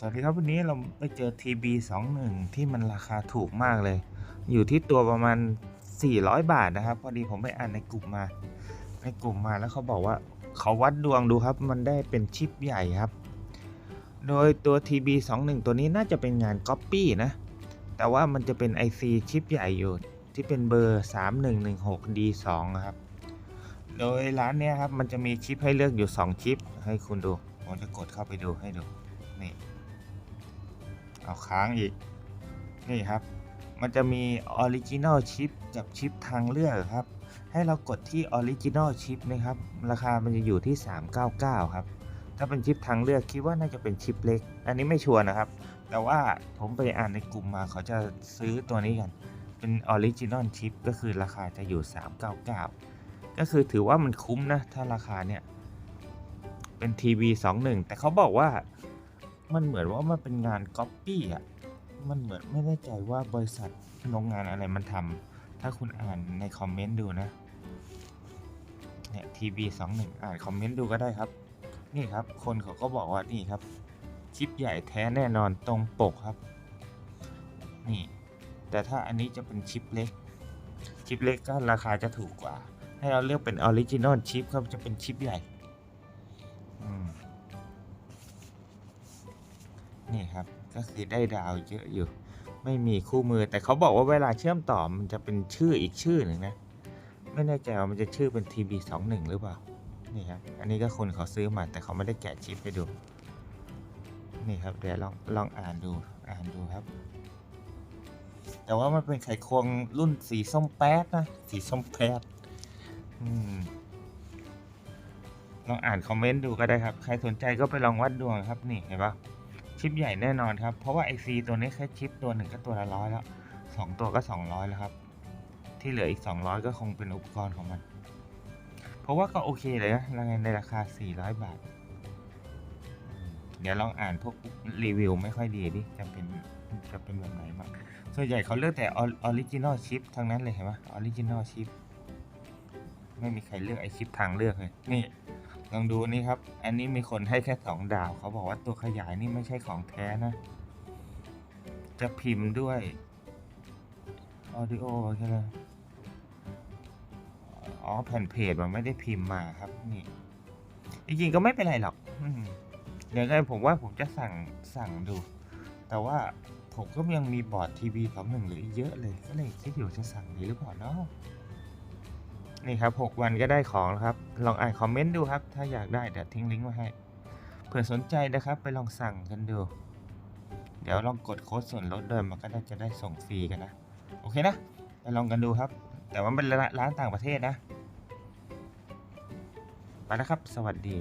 สวัสดีครับวันนี้เราไปเจอ TB 2 1 ที่มันราคาถูกมากเลย อยู่ที่ตัวประมาณ 400 บาทนะครับ พอดีผมไปอ่านในกลุ่มมา ในกลุ่มมาแล้วเขาบอกว่าเขาวัดดวงดูครับ มันได้เป็นชิปใหญ่ครับ โดยตัว TB 2 1 ตัวนี้น่าจะเป็นงาน Copy นะ แต่ว่ามันจะเป็น IC ชิปใหญ่อยู่ ที่เป็นเบอร์ 3116 D2 นะครับ โดยร้านเนี้ยครับมันจะมีชิปให้เลือกอยู่ 2 ชิป ให้คุณดู ผมจะกดเข้าไปดูให้ดูนี่ เอาค้างอีก นี่ครับ มันจะมีออริจิน l ลชิปกับชิปทางเลือกครับ ให้เรากดที่ออริจิน l ลชิปนะครับ ราคามันจะอยู่ที่ 399 ครับ ถ้าเป็นชิปทางเลือกคิดว่าน่าจะเป็นชิปเล็ก อันนี้ไม่ชัวร์นะครับ แต่ว่าผมไปอ่านในกลุ่มมาเขาจะซื้อตัวนี้กัน เป็นออริจิน l ลชิปก็คือราคาจะอยู่ 399 ก็คือถือว่ามันคุ้มนะ ถ้าราคาเนี่ย เป็น TV 21 แต่เขาบอกว่า มันเหมือนว่ามันเป็นงานก๊อปปี้อะ มันเหมือนไม่แน่ใจว่าบริษัทโรงงานอะไรมันทำ ถ้าคุณอ่านในคอมเมนต์ดูนะเนี่ย TV 21อ่านคอมเมนต์ดูก็ได้ครับ นี่ครับ คนเขาก็บอกว่านี่ครับ ชิปใหญ่แท้แน่นอนตรงปกครับ นี่ แต่ถ้าอันนี้จะเป็นชิปเล็ก ชิปเล็กก็ราคาจะถูกกว่า ให้เราเลือกเป็นออริจินอลชิปครับจะเป็นชิปใหญ่ นี่ครับก็คือได้ดาวเยอะอยู่ ไม่มีคู่มือแต่เขาบอกว่าเวลาเชื่อมต่อมันจะเป็นชื่ออีกชื่อหนึ่งนะ ไม่แน่ใจว่ามันจะชื่อเป็น TB 2 1 หรือเปล่านี่ครับอันนี้ก็คนเขาซื้อมาแต่เขาไม่ได้แกะชิปให้ดู นี่ครับเดี๋ยวลองลองอ่านดูอ่านดูครับ แต่ว่ามันเป็นไขควงรุ่นสีส้มแป๊ดนะสีส้มแป๊ดอืมลองอ่านคอมเมนต์ดูก็ได้ครับ ใครสนใจก็ไปลองวัดดวงครับ นี่เห็นปะ ชิปใหญ่แน่นอนครับ เพราะว่าไอซีตัวนี้แค่ชิปตัวหนึ่งก็ตัวละร้อยแล้วสองตัวก็สองร้อยแล้วครับ ที่เหลืออีกสองร้อยก็คงเป็นอุปกรณ์ของมัน เพราะว่าก็โอเคเลยนะในราคาสี่ร้อยบาท เดี๋ยวลองอ่านพวกรีวิวไม่ค่อยดีดิจะเป็นจะเป็นแบบไหนบ้างส่วนใหญ่เขาเลือกแต่ออริจินอลชิปทั้งนั้นเลยเห็นปะออริจินอลชิปไม่มีใครเลือกไอชิปทางเลือกเลยนี่ ลองดูนี่ครับ อันนี้มีคนให้แค่สองดาว เขาบอกว่าตัวขยายนี่ไม่ใช่ของแท้นะ จะพิมพ์ด้วย audio ใช่ไหมอ๋อแผ่นเพจมันไม่ได้พิมพ์มาครับ นี่ จริงๆก็ไม่เป็นไรหรอกเดี๋ยวไงผมว่าผมจะสั่งสั่งดู แต่ว่าผมก็ยังมีบอร์ดทีวีสองหนึ่งเหลือเยอะเลย ก็เลยคิดอยู่จะสั่งดีหรือเปล่าเนาะ นี่ครับ 6 วันก็ได้ของแล้วครับ ลองอ่านคอมเมนต์ดูครับ ถ้าอยากได้เดี๋ยวทิ้งลิงก์ไว้ให้ เผื่อสนใจนะครับ ไปลองสั่งกันดู เดี๋ยวลองกดโค้ดส่วนลดด้วยมันก็ได้จะได้ส่งฟรีกันนะ โอเคนะ ไปลองกันดูครับ แต่ว่าเป็นร้านต่างประเทศนะ ไปนะครับ สวัสดี